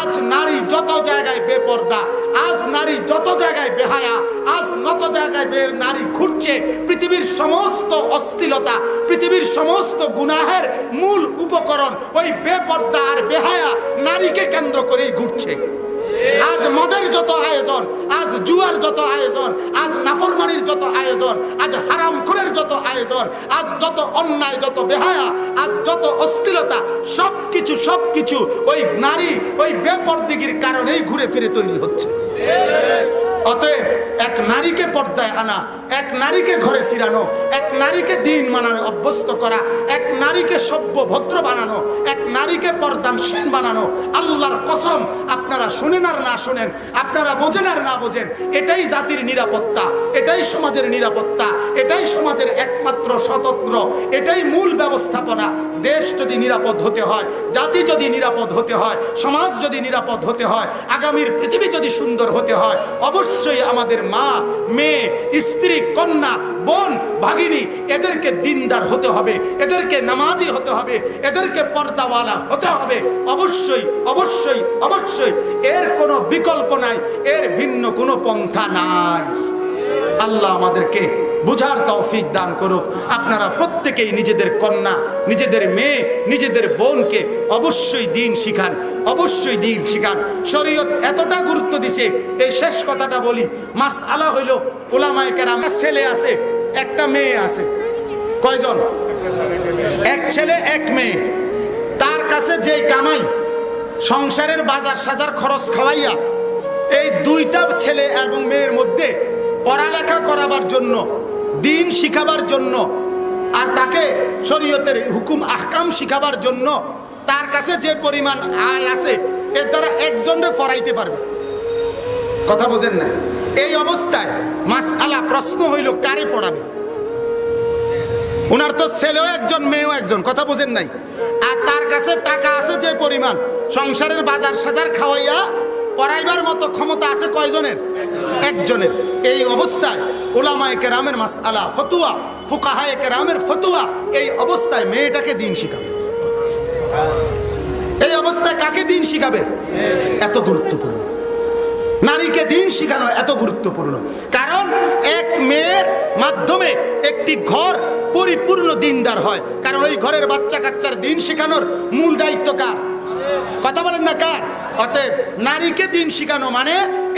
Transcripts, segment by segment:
আজ নারী যত জায়গায় বেপর্দা, আজ নারী যত জায়গায় বেহায়া, আজ নত জায়গায় নারী ঘুরছে, পৃথিবীর সমস্ত অস্থিলতা পৃথিবীর সমস্ত গুনাহের মূল উপকরণ, ওই বেপর্দা আর বেহায়া নারীকে কেন্দ্র করেই ঘুরছে। আজ মদের যত আয়োজন, আজ জুয়ার যত আয়োজন, আজ নাফরমানির যত আয়োজন, আজ হারামখোরের যত আয়োজন, আজ যত অন্যায়, যত বেহায়া, আজ যত অস্থিরতা, সবকিছু সবকিছু ওই নারী, ওই বেপরদিগির কারণেই ঘুরে ফিরে তৈরি হচ্ছে। অতএব এক নারীকে পর্দায় আনা, এক নারীকে ঘরে ফিরানো, এক নারীকে দিন মানানো অভ্যস্ত করা, এক নারীকে সভ্য ভদ্র বানানো, এক নারীকে পর্দানসীন বানানো, আল্লাহর কসম আপনারা শোনেন আর না শোনেন, আপনারা বোঝেন আর না বোঝেন, এটাই জাতির নিরাপত্তা, এটাই সমাজের নিরাপত্তা, এটাই সমাজের একমাত্র স্বতন্ত্র, এটাই মূল ব্যবস্থাপনা। দেশ যদি নিরাপদ হতে হয়, জাতি যদি নিরাপদ হতে হয়, সমাজ যদি নিরাপদ হতে হয়, আগামীর পৃথিবী যদি সুন্দর হতে হয়, অবশ্যই আমাদের মা, মেয়ে, স্ত্রী, কন্যা বোন, ভাগিনী, এদেরকে দিনদার হতে হবে, এদেরকে নামাজি হতে হবে, এদেরকে পর্দাওয়ালা হতে হবে। অবশ্যই অবশ্যই অবশ্যই, এর কোনো বিকল্প নাই, এর ভিন্ন কোনো পন্থা নাই। আল্লাহ আমাদেরকে বুঝার তৌফিক দান করুক। আপনারা প্রত্যেকেই নিজেদের কন্যা, নিজেদের মেয়ে, নিজেদের বোনকে অবশ্যই দিন শিখান। অবশ্যই দিন শিখান শরীয়ত এতটা গুরুত্ব দিছে, এই শেষ কথাটা বলি মাস আলা হইল ওলামায় আমার ছেলে আছে, একটা মেয়ে আছে। কয়জন? এক ছেলে, এক মেয়ে। তার কাছে যেই কামাই, সংসারের বাজার সাজার খরচ খাওয়াইয়া, এই দুইটা ছেলে এবং মেয়ের মধ্যে পড়ালেখা করাবার জন্য, দিন শিখাবার জন্য, আর তাকে শরীয়তের হুকুম, আহকাম শিখাবার জন্য তার কাছে যে পরিমাণ আয় আছে, এর দ্বারা একজনে পড়াইতে পারবে। কথা বোঝেন না? এই অবস্থায় মাস আলা প্রশ্ন হইল, কারে পড়াবে? ওনার তো ছেলেও একজন, মেয়েও একজন, কথা বোঝেন নাই? আর তার কাছে টাকা আছে যে পরিমাণ, সংসারের বাজার সাজার খাওয়াইয়া পড়াইবার মতো ক্ষমতা আছে কয়জনের? একজনের। এই অবস্থায় ওলামায় কেরামের মাস আলা ফতুয়া, ফুকাহায় কেরামের ফতুয়া, এই অবস্থায় মেয়েটাকে দিন শিখাবে। এই অবস্থায় কাকে দিন শিখাবে? এত গুরুত্বপূর্ণ। নারীকে দিন শিখানো এত গুরুত্বপূর্ণ। কারণ এক মেয়ের মাধ্যমে একটি ঘর পরিপূর্ণ দিনদার হয়। কারণ ওই ঘরের বাচ্চা কাচ্চার দিন শেখানোর মূল দায়িত্ব কার? কথা বলেন না কার? অতএব নারীকে দিন শিখানো মানে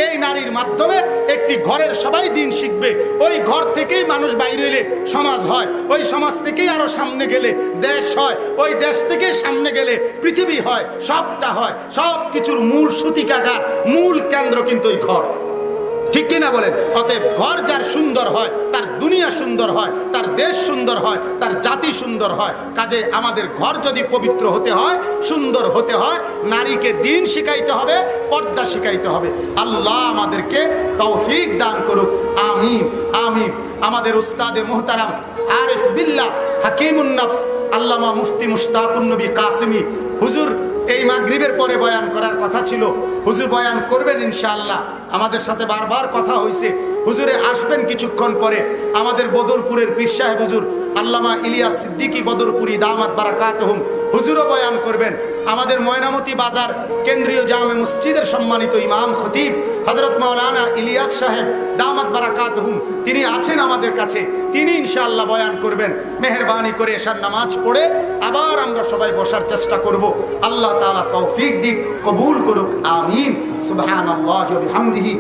এই নারীর মাধ্যমে একটি ঘরের সবাই দিন শিখবে। ওই ঘর থেকেই মানুষ বাইরে এলে সমাজ হয়, ওই সমাজ থেকেই আরও সামনে গেলে দেশ হয়, ওই দেশ থেকে সামনে গেলে পৃথিবী হয়, সবটা হয় সব কিছুর মূল সুতিকাগার, মূল কেন্দ্র কিন্তু ওই ঘর। ঠিক কিনা বলেন? অতএব ঘর যার সুন্দর হয়, তার দুনিয়া সুন্দর হয়, তার দেশ সুন্দর হয়, তার জাতি সুন্দর হয়, কাজে আমাদের ঘর যদি পবিত্র হতে হয়, সুন্দর হতে হয়, নারীকে দিন শিখাইতে হবে, পর্দা শিখাইতে হবে। আল্লাহ আমাদেরকে তৌফিক দান করুক। আমিন আমিন। আমাদের উস্তাদে মোহতারাম আরিফ বিল্লাহ হাকিমুন নফস, আল্লামা মুফতি মুশতাকুন নবী কাসিমি। হুজুর এই মাগরীবের পরে বয়ান করার কথা ছিল। হুজুর বয়ান করবেন ইনশাআল্লাহ। আমাদের সাথে বারবার কথা হয়েছে হুজুরে আসবেন কিছুক্ষণ পরে। আমাদের বদরপুরের পীর সাহেব হুজুর আল্লামা ইলিয়াস সিদ্দিকী বদরপুরি দামাত বারাকাত হুম হুজুরও বয়ান করবেন, আমাদের ময়নামতি বাজার কেন্দ্রীয় জামে মসজিদের সম্মানিত ইমাম খতিব হজরত মাওলানা ইলিয়াস সাহেব দামাত বারাকাত হুম তিনি আছেন আমাদের কাছে, তিনি ইনশাআল্লাহ বয়ান করবেন। মেহরবানি করে এশার নামাজ পড়ে আবার আমরা সবাই বসার চেষ্টা করব। আল্লাহ তাআলা তৌফিক দিক, কবুল করুক, আমিন। বিহামদিহি।